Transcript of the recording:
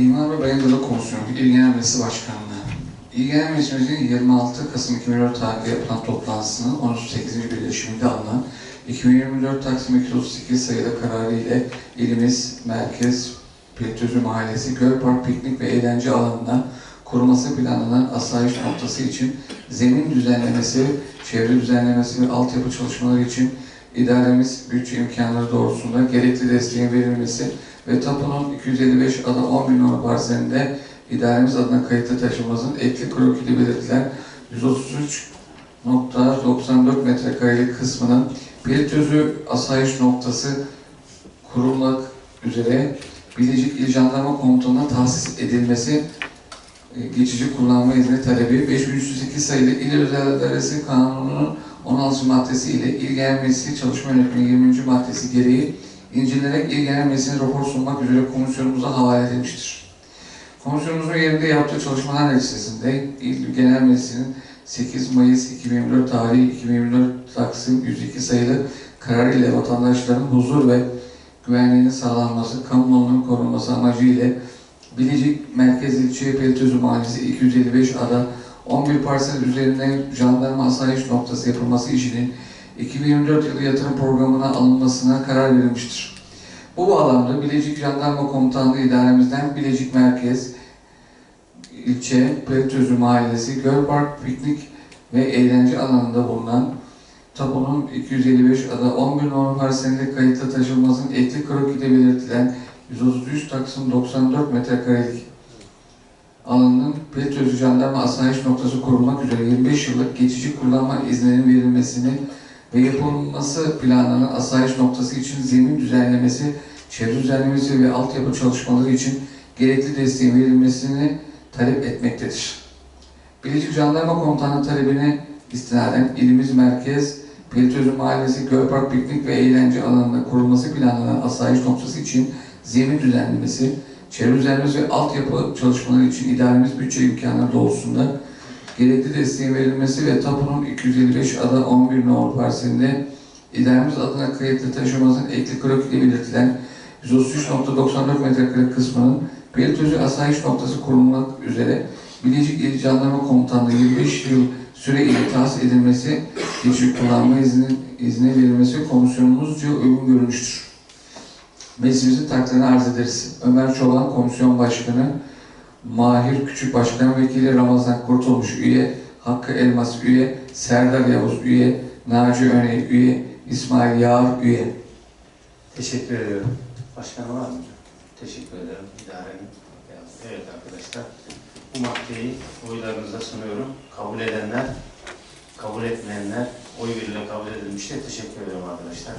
İmar ve Bayındırlık Komisyonu İl Genel Meclisi Başkanlığı. İl Genel Meclisimizin 26 Kasım 2004 tarihinde yapılan toplantısının 18. birleşiminde alınan 2024 Taksim 238 sayılı kararı ile ilimiz Merkez Petrözü Mahallesi Gölpark Piknik ve Eğlence Alanı'na kurulması planlanan asayiş noktası için zemin düzenlemesi, çevre düzenlemesi ve altyapı çalışmaları için idaremiz bütçe imkanları doğrultusunda gerekli desteğin verilmesi ve tapunun 255 ada 10 bin numara parselinde idaremiz adına kayıtlı taşınmazın ekli krokili belirtilen 133.94 metrekarelik kısmının Pelitözü asayiş noktası kurulmak üzere Bilecik İl Jandarma Komutanı'na tahsis edilmesi e, geçici kullanma izni talebi 5302 sayılı İl Özel İdaresi Kanunu'nun 16. maddesi ile İl Genel Meclisi Çalışma Yönetmeliği 20. maddesi gereği incelenerek İl Genel Meclisi'ne rapor sunmak üzere komisyonumuza havale edilmiştir. Komisyonumuzun yerinde yaptığı çalışmalar neticesinde İl Genel Meclisi'nin 8 Mayıs 2024 tarihi 2024 Taksim 102 sayılı kararı ile vatandaşların huzur ve güvenliğinin sağlanması, kamu malının korunması amacıyla Bilecik Merkez İlçe Pelitözü Mahallesi 255 ada 11 parsel üzerinde jandarma asayiş noktası yapılması işinin 2024 yılı yatırım programına alınmasına karar verilmiştir. Bu bağlamda Bilecik Jandarma Komutanlığı İdaremizden Bilecik Merkez ilçe Pelitözü Mahallesi Gölpark Piknik ve Eğlence alanında bulunan tapunun 255 ada 11 numara parselinde kayıtlı taşınmasının ekli krokide belirtilen 133 Taksim 94 metrekarelik alanının Pelitözü Jandarma Asayiş Noktası kurulmak üzere 25 yıllık geçici kullanma izninin verilmesini ve yapılması planlanan asayiş noktası için zemin düzenlemesi, çevre düzenlemesi ve altyapı çalışmaları için gerekli desteğin verilmesini talep etmektedir. Bilecik Jandarma Komutanı talebine istinaden ilimiz merkez Pelitözü Mahallesi Gölpark Piknik ve Eğlence alanında kurulması planlanan asayiş noktası için zemin düzenlemesi, çevre düzenlemesi ve altyapı çalışmaları için idaremiz bütçe imkanları doğrultusunda gerekli desteğin verilmesi ve tapunun 255 ada 11 nolu parselinde idaremiz adına kayıtlı taşımazın ekli krokili belirtilen 133.94 metrekare kısmının Pelitözü asayiş noktası kurulmak üzere Bilecik İl Jandarma Komutanlığı 25 yıl süre ile tahsis edilmesi, geçici kullanma izni, izni verilmesi komisyonumuzca uygun görülmüştür. Meclisimizin takdirini arz ederiz. Ömer Çoban Komisyon Başkanı, Mahir Küçük Başkan Vekili Ramazan Kurtulmuş üye, Hakkı Elmas üye, Serdar Yavuz üye, Naci Öney üye, İsmail Yağar üye. Teşekkür ediyorum. Başkanım var mı? Teşekkür ederim idarenin. Evet arkadaşlar. Bu maddeyi oylarınıza sunuyorum. Kabul edenler, kabul etmeyenler oy birliğiyle kabul edilmiştir. Teşekkür ederim arkadaşlar.